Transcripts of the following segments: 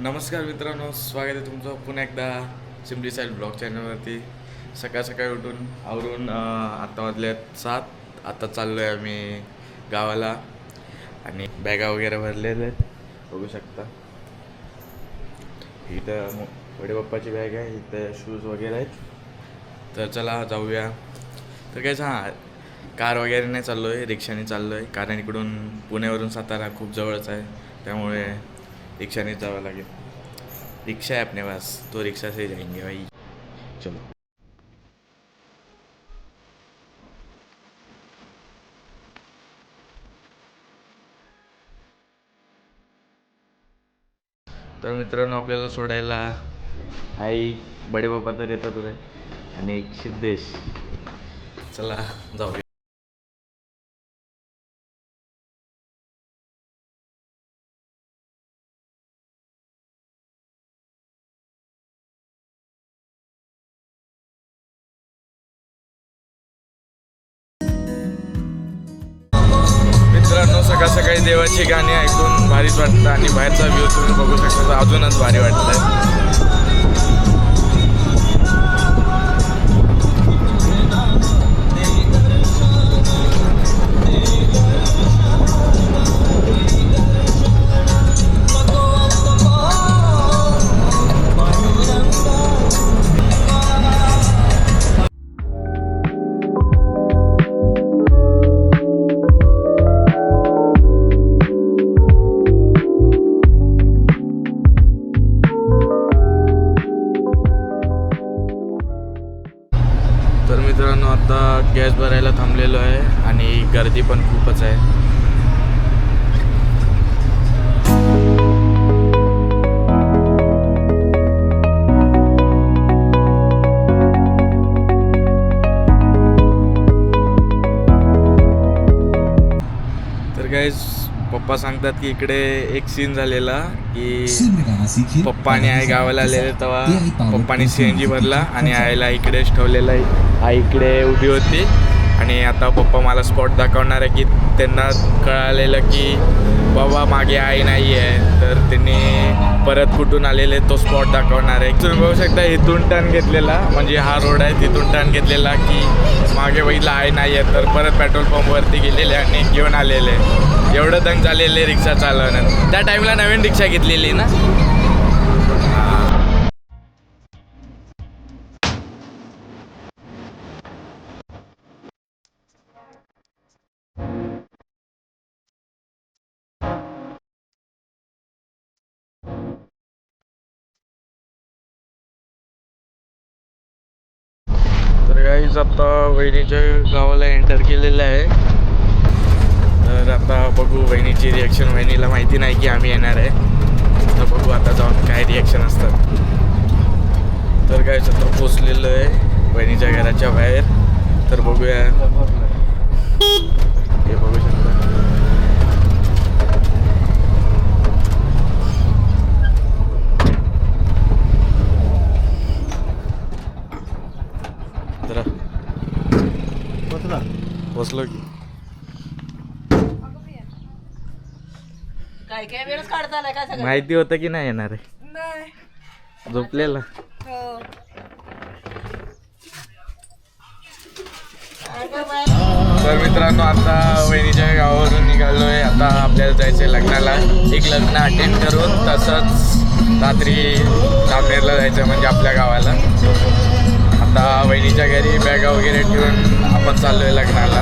नमस्कार मित्रांनो स्वागत आहे तुमचं पुन्हा एकदा सिम्पली साईल ब्लॉग चॅनलवरती. सकाळ सकाळी उठून आवरून आत्ता आता वाजल्यात सात. आत्ता चाललो आहे आम्ही गावाला आणि बॅगा वगैरे भरलेल्या आहेत. बघू शकता. इथं मो- वडेबाप्पाची बॅग आहे इथं शूज वगैरे आहेत. तर चला जाऊया. तर काय हां कार वगैरे नाही चाललो आहे रिक्षाने चाललो आहे कारण इकडून पुण्यावरून सातारा खूप जवळच आहे. त्यामुळे रिक्षाने जावं लागेल रिक्षा आहे अपने पास तो रिक्षा से जाएंगे भाई। चलो। तर मित्रांनो आपल्याला सोडायला आई बडे बाबा तर येतात आणि एक सिद्धेश. चला जाऊया. सकाळ सकाळी देवाची गाणी ऐकून भारीच वाटतं आणि बाहेरचा व्ह्यू तुम्ही बघू शकता. अजूनच भारी वाटतंय. गॅस भरायला थांबलेलो आहे आणि गर्दी पण खूपच आहे. तर काय पप्पा सांगतात की इकडे एक सीन झालेला की पप्पा आणि आई गावाला आलेले तेव्हा पप्पानी सी एन जी भरला आणि आईला इकडेच ठेवलेला आई इकडे उभी होती. आणि आता पप्पा मला स्पॉट दाखवणार आहे की त्यांना कळालेलं की बाबा मागे आई नाही आहे तर त्यांनी परत कुठून आलेले तो स्पॉट दाखवणार आहे. तुम्ही बघू शकता इथून टर्न घेतलेला. म्हणजे हा रोड आहे तिथून टर्न घेतलेला की मागे बघितला आई नाही आहे तर परत पेट्रोल पंपवरती गेलेले आणि घेऊन आलेले. एवढं दंग झालेले रिक्षा चालवण्यात. त्या टाईमला नवीन रिक्षा घेतलेली ना? गाईज काहीच आता वहिनीच्या गावाला एंटर केलेलं आहे. तर आता बघू वहिनीची रिॲक्शन वहिनीला माहिती नाही की आम्ही येणार आहे. तर बघू आता जाऊन काय रिॲक्शन असतात. तर गाईज आता पोचलेलं आहे वहिनीच्या घराच्या बाहेर. तर बघूया. हे बघू शकतो जरा पोचलो की. काय काय वेळच काढता आलाय काय सगळं? माहिती होतं की नाही येणार आहे? नाही. झोपलेला. हो. तर मित्रांनो आता वहिनीच्या गावावरून निघालो आहे आता आपल्याला जायचं आहे लग्नाला. एक लग्न अटेंड करून तसंच रात्री जामनेरला जायचं म्हणजे आपल्या गावाला. आता वहिनीच्या घरी बॅगा वगैरे ठेवून आपण चाललो आहे लग्नाला.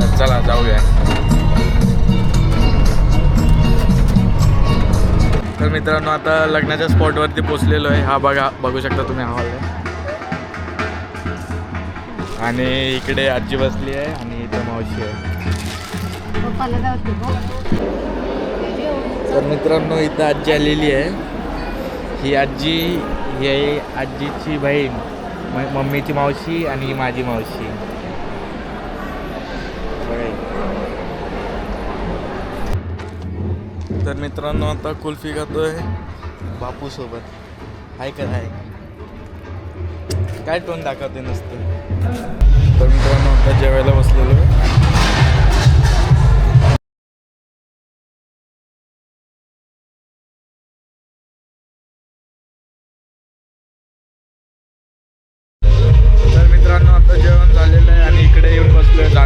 तर चला जाऊया. तर मित्रांनो आता लग्नाच्या स्पॉटवरती पोचलेलो आहे. हा बघा बघू शकता तुम्ही हा हॉल आणि इकडे आजी बसली आहे आणि इथं मावशी आहे. तर मित्रांनो इथं आजी आलेली आहे. ही आजी ही आजीची बहीण. मम्मीची मावशी आणि ही माझी मावशी. तर मित्रांनो आता कुल्फी खातोय. बापू सोबत. हाय का हाय काय टोन दाखवते नसतं? तर मित्रांनो आता जेवायला बसलेलो.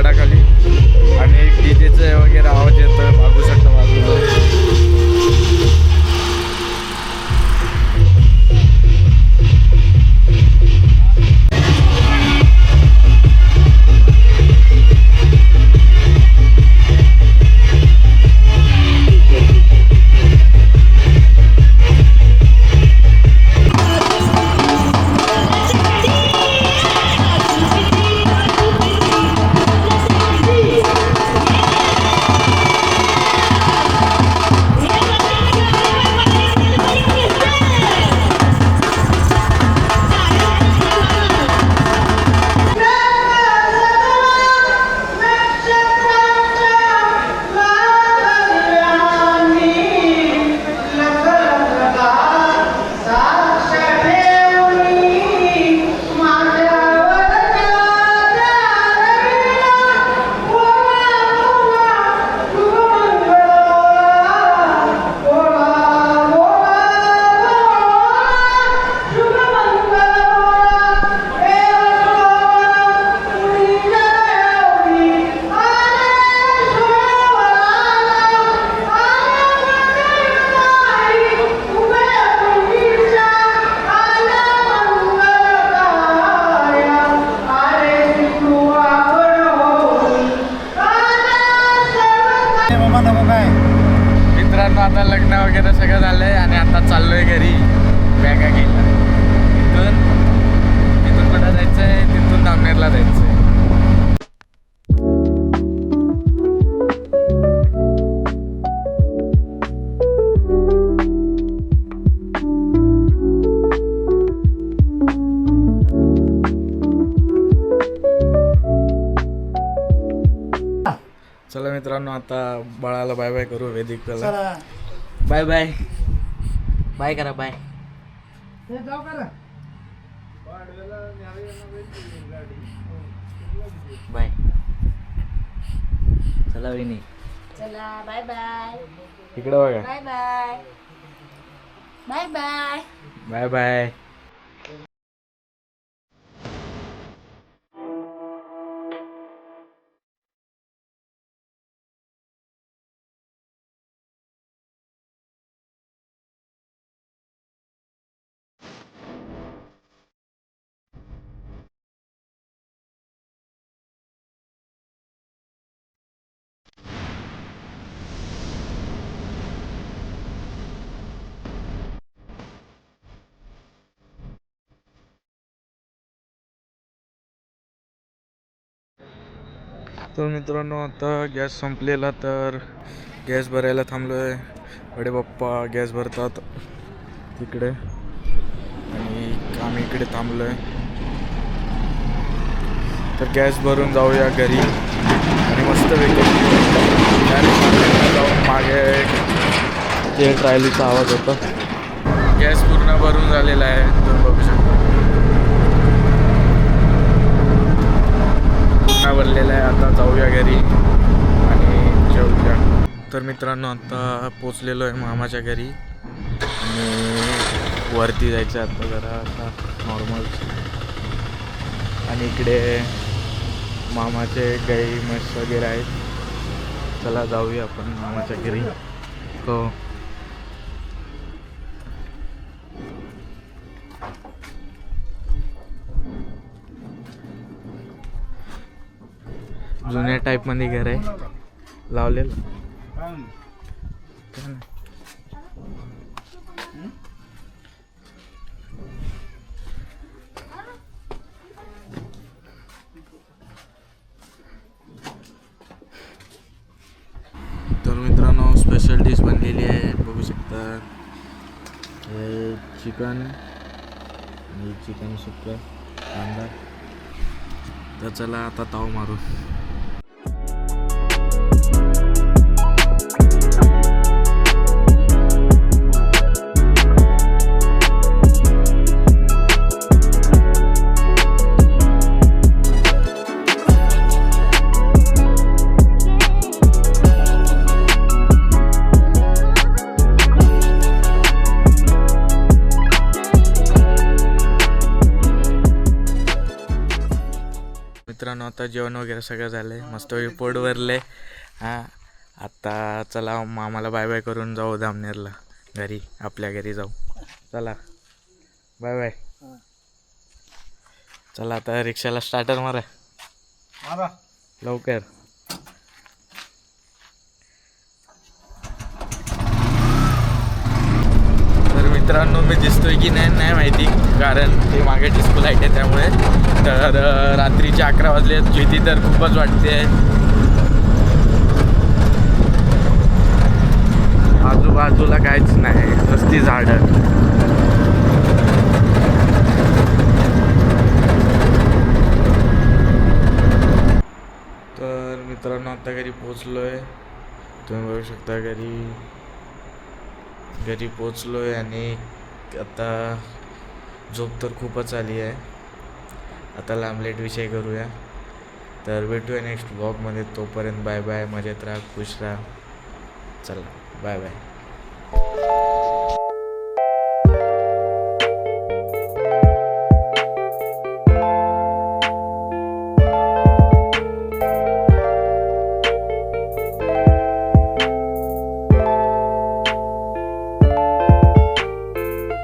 झाडाखाली आणि डीजेचं वगैरे आवाज येतं मागू शकतो मला. आता बाळाला बाय बाय करू वेदिक बाय बाय. बाय करा बाय. बाय. चला वहिनी. चला बाय बाय. इकडे बघा. Bye bye. Bye bye. Bye bye. तर मित्रांनो आता गॅस संपलेला तर गॅस भरायला थांबलो आहे बडे पप्पा गॅस भरतात तिकडे. आणि आम्ही इकडे थांबलो आहे तर गॅस भरून जाऊया घरी. आणि मस्त जाऊन मागे ते ट्रायलीचा आवाज होता. गॅस पूर्ण भरून झालेला आहे तुम्ही बघू शकता आवडलेलं आहे. आता जाऊया घरी आणि जेवूया तर मित्रांनो आता पोचलेलो आहे मामाच्या घरी. आणि वरती जायचं आहे आता जरा आता नॉर्मल आणि इकडे मामाचे गाई म्हैस वगैरे आहेत. चला जाऊया आपण मामाच्या घरी. हो. जुन्या टाईपमध्ये घर आहे. लावलेलं. काय नाही. तर मित्रांनो स्पेशल डिश बनलेली आहे. बघू शकता. हे चिकन आणि चिकन सुक्का कांदा. तर चला आता ताव मारू. मित्रांनो आता जेवण वगैरे सगळं झालं आहे मस्त पोट भरले हां आता चला मामाला बाय बाय करून जाऊ धामनेरला. घरी आपल्या घरी जाऊ. चला. बाय बाय चला आता रिक्षाला स्टार्टर मारा. लवकर तर मित्रांनो मी दिसतोय की नाही नाही माहिती कारण ते मागे डिस्को लाइट आहे त्यामुळे. तर रात्रीचे अकरा वाजले भीती तर खूपच वाटते. आजूबाजूला काहीच नाही. नुसती झाडं. तर मित्रांनो आता घरी पोचलो आहे तुम्ही बघू शकता घरी. घरी पोचलो आहे आणि आता झोप तर खूपच आली आहे. आता लांबलेट विषय करूया. तर भेटूया नेक्स्ट ब्लॉगमध्ये तोपर्यंत बाय बाय मजेत राहा खुश राहा. चला बाय बाय